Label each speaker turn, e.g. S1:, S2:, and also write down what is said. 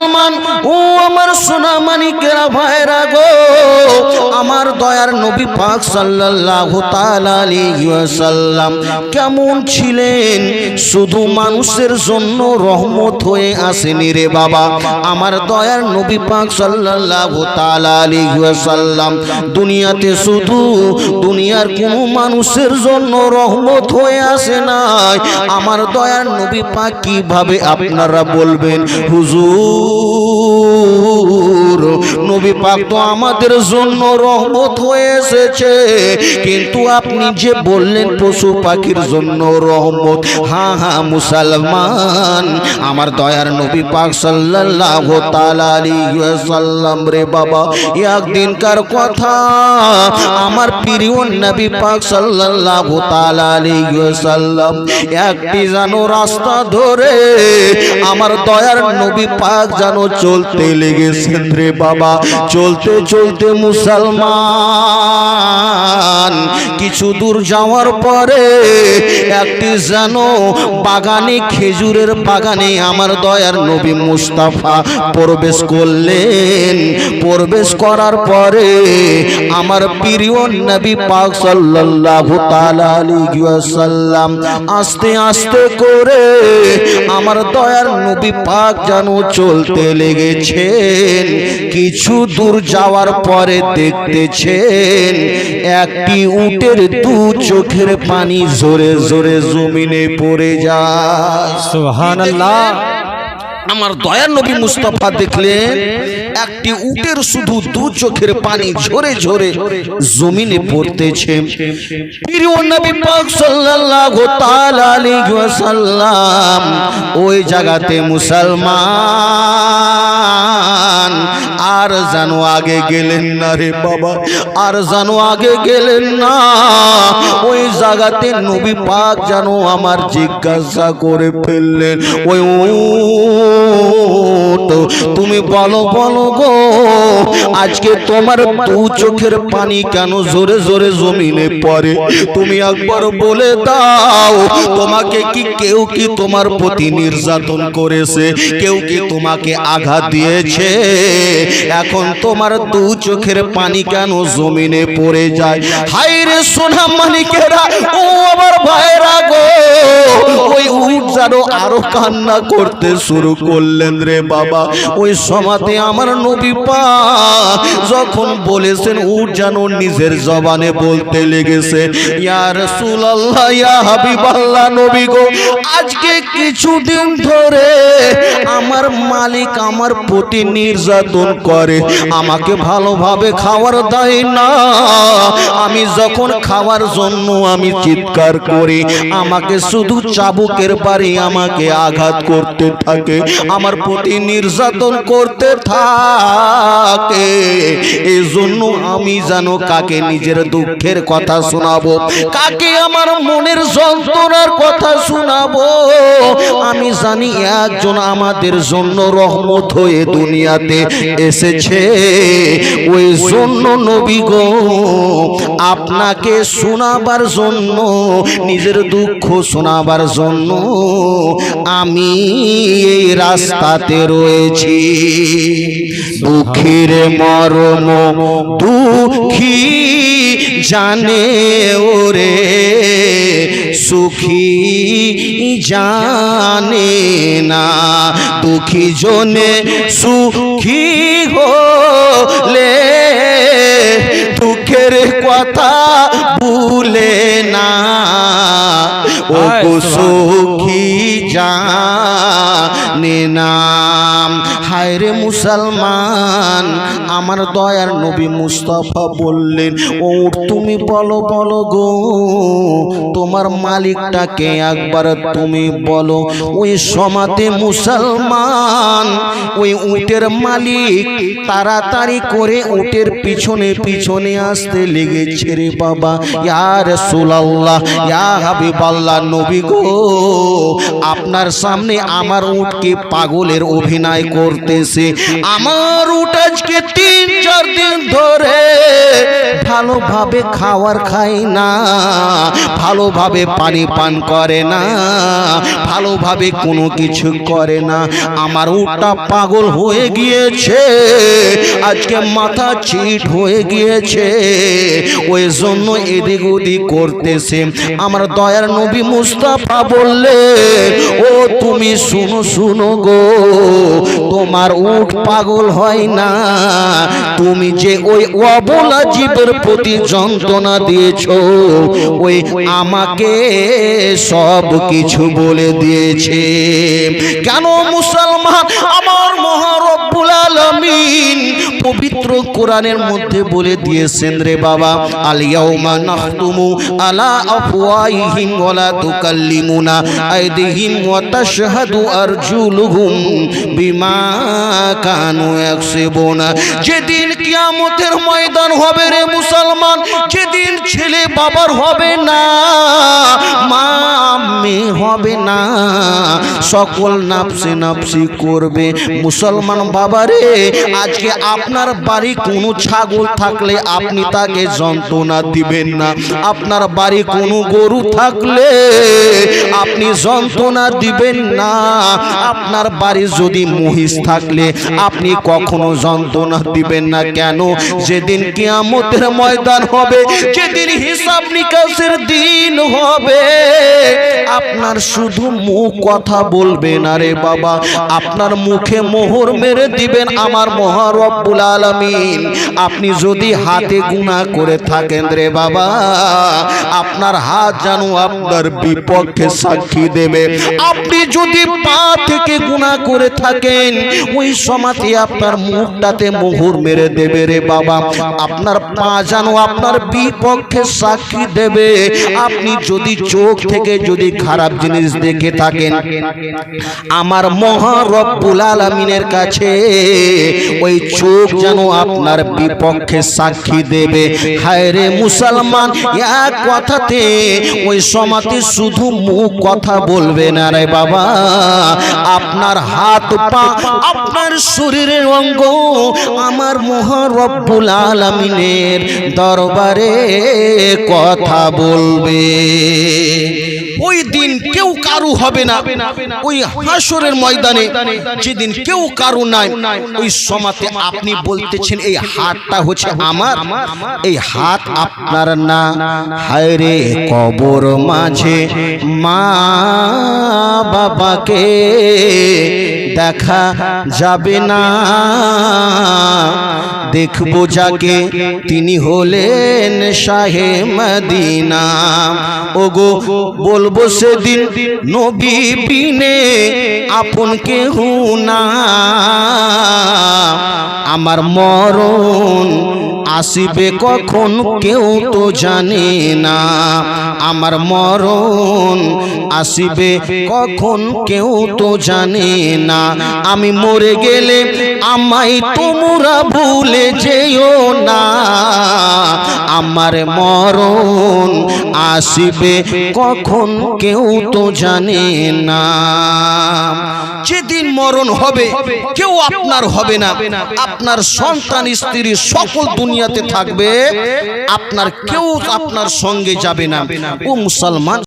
S1: মুসলমান ও আমার সোনা মানিকেরা ভাইরা গো, আমার দয়ার নবী পাক সাল্লাল্লাহু তাআলা আলাইহি ওয়াসাল্লাম কেমন ছিলেন? শুধু মানুষের জন্য রহমত হয়ে আসেনি রে বাবা। আমার দয়ার নবী পাক সাল্লাল্লাহু তাআলা আলাইহি ওয়াসাল্লাম দুনিয়াতে শুধু দুনিয়ার কোন মানুষের জন্য রহমত হয়ে আসে নাই। আমার দয়ার নবী পাক কীভাবে আপনারা বলবেন? হুজুর নবী পাক তো আমাদের জন্য রহমত হয়ে এসেছে। কিন্তু আপনি যে বললেন পশু পাখির জন্য রহমত হ্যাঁ হ্যাঁ মুসলমান। আমার দয়ার নবী পাক আলাইহি ওয়াসাল্লাম রে বাবা একদিনকার কথা? আমার প্রিয় নবী পাক আলাইহি ওয়াসাল্লাম একটি জানো রাস্তা ধরে আমার দয়ার নবী পাক জানো চলতে লেগেছেন রে বাবা চলতে চলতে মুসলমান কিছু দূর যাওয়ার পরে একটি যেন বাগানে খেজুরের বাগানে আমার দয়ার নবী মুস্তাফা প্রবেশ করলেন। প্রবেশ করার পরে আমার প্রিয় নবী পাক সাল্লাল্লাহু তাআলা আলাইহি ওয়াসাল্লাম আস্তে আস্তে করে আমার দয়ার নবী পাক যেন চলতে লেগেছেন। কিছু দূর যাওয়ার পরে দেখতেছেন একটি উটের দু চোখের পানি জোরে জোরে জমিনে পড়ে যায়।
S2: সুবহানাল্লাহ।
S1: আমার দয়ার নবী মুস্তাফা দেখলেন একটি উটের শুধু দু চোখের পানি ঝরে ঝরে জমিনে পড়তেছে। প্রিয় নবী পাক সাল্লাল্লাহু তাআলা আলাইহি ওয়াসাল্লাম ওই জায়গাতে মুসলমান আর জানো আগে গেলেন না রে বাবা, আর জানো আগে গেলেন না। ওই জায়গাতে নবী পাক জানো আমার জিজ্ঞাসা করে ফেললেন, ওই তুমি বলো বলো গো, আজকে তোমার দু চোখের পানি কেন জোরে জোরে জমিনে পড়ে? তুমি একবার বলে দাও, তোমাকে কি কেউ কি তোমার প্রতি নির্যাতন করেছে? কেউ কি তোমাকে আঘাত দিয়েছে? এখন তোমার দু চোখের পানি কেন জমিনে পড়ে যায়? হাই রে সোনা মানিকেরা ও আমার ভাইরা গো, ওই উট যেন আরও কান্না করতে শুরু করলেন রে বাবা। ওই সমাতে আমার নবী পা যখন বলেছেন, উট যেন নিজের জবানে বলতে লেগেছে, ইয়া রাসূলুল্লাহ, ইয়া হাবিবাল্লাহ নবী গো, আজকে কিছুদিন ধরে মালিক আমার প্রতি নির্যাতন করে। আমাকে ভালোভাবে খাবার দেয় না। আমি যখন খাওয়ার জন্য আমি চিৎকার করি, আমাকে শুধু চাবুকের বাড়ি আমাকে আঘাত করতে থাকে, আমার প্রতি নির্যাতন করতে থাকে। এই জন্য আমি জানো কাকে নিজের দুঃখের কথা শোনাবো, কাকে আমার মনের যন্ত্রণার কথা শোনাবো, আমি জানি একজন আমাদের জন্য রহমত হয়ে দুনিয়াতে এসেছে। ওই জন্য নবী গো, আপনাকে শোনাবার জন্য, নিজের দুঃখ শোনাবার জন্য আমি এই রাস্তাতে রয়েছি। দুঃখের মরম দুঃখী জানে ওরে সুখী জানে না। দুঃখী জনে সুখী হলে দুঃখের কথা ভুলে না। ও সুখী জানে নাম। হায় রে মুসলমান, আমার দয়ার নবী মুস্তফা বললেন ও তুমি বলো বলো গো, তোমার মালিকটাকে একবার তুমি বলো, ওই সমাতে মুসলমান, ওই উটের মালিক তাড়াতাড়ি করে উটের পিছনে পিছনে আসতে লেগেছে রে বাবা। ইয়ার সুলাল্লাহ ইয়া হাবিবাল্লাহ, নবী গো, আপনার সামনে আমার উটকে পাগলের অভিনয় করতেছে। আমার উট আজকে তিন চার দিন ধরে ভালোভাবে খাওয়ার খায় না ভালোভাবে পানি পান করে না ভালোভাবে কোনো কিছু করে না। আমার উটটা পাগল পাগল হয়ে গিয়েছে আজকে মাথা চিট হয়ে গিয়েছে ওই জন্য এদিক ওদিক করতেছে। আমার দয়ার নবী মুস্তাফা বললে ও তুমি শুনো শুনো গো, তোমার উঠ পাগল হয় না। তুমি যে ওই অবলা জীবের প্রতি যন্ত্রণা দিয়েছ, ওই আমাকে সব কিছু বলে দিয়েছে। কেন মুসলমান আমার মহারব্বুল আলামিন পবিত্র কোরআনের মধ্যে বলে দিয়েছেন রে বাবা আলিয়াউমা নাখতুমু আলা আফওয়াইহিম ওয়ালা তুকাল্লিমুনা আইদিহিম ওয়া তাশহাদু আরজুলুহুম বিমা কানু ইয়াকসিবুনা। যেদিন কিয়ামতের ময়দান হবে রে মুসলমান, যেদিন ছেলে বাবার হবে না মা মেয়ে হবে না, সকল নাপসি নাপসি করবে। মুসলমান বাবারে, আজকে আপনার বাড়ি কোনো ছাগল থাকলে আপনি তাকে যন্ত্রণা দিবেন না। আপনার বাড়ি কোনো গরু থাকলে আপনি যন্ত্রণা দিবেন না। আপনার বাড়ি যদি মহিষ থাকলে আপনি কখনো যন্ত্রণা দিবেন না। কেন? যেদিন কিয়ামতের ময়দান হবে, যেদিন হিসাব নিকাশের দিন হবে, আপনার শুধু মুখ কথা বলবেন। আরে বাবা, আপনার মুখে মোহর মেরে দিবেন আমার মহারব্বুল আলামিন আপনি যদি হাতে গুণা করে থাকেন রে বাবা আপনার হাত জানো আপনার বিপক্ষে সাক্ষী দেবে। আপনি যদি পা থেকে গুণা করে থাকেন ওই সমাতে আপনার মুখটাতে মোহর মেরে দেবে রে বাবা। আপনার পা জানো আপনার বিপক্ষে সাক্ষী দেবে। আপনি যদি চোখ থেকে যদি খারাপ জিনিস দেখে থাকেন আমার মহারব্বুল আলামিনের কাছে ওই চোখ যেন আপনার বিপক্ষে সাক্ষী দেবে। হায় রে মুসলমান, এক কথাতে ওই সমাতে শুধু মুখ কথা বলবে না রে বাবা। আপনার হাত পা, আপনার শরীরের অঙ্গ আমার মহারব্বুল আলামিনের দরবারে কথা বলবে। ওই দিন কেউ কারু হবে না। ওই হাসরের ময়দানে যেদিন কেউ কারু নাই, ওই সমাতে আপনি বলতেছেন এই হাতটা হচ্ছে আমার এই হাত আপনার না হায় রে কবর মাঝে মা বাবাকে দেখা যাবে না। দেখব যাকে তিনি হলেন শাহে মদিনা। ওগো, বলব সেদিন নবী বিনে আপন কেহ না। আমার মরণ আসিবে কখন কেউ তো জানে না। আমার মরণ আসিবে কখন কেউ তো জানে না। আমি মরে গেলে আমায় তোমরা ভুলে যেও না। আমার মরণ আসিবে কখন কেউ তো জানে না। যেদিন মরণ হবে, কেউ আপনার হবে না। আপনার সন্তান, স্ত্রী, সকল দুনিয়াতে থাকবে আপনার কেউ আপনার সঙ্গে যাবে না। ও মুসলমান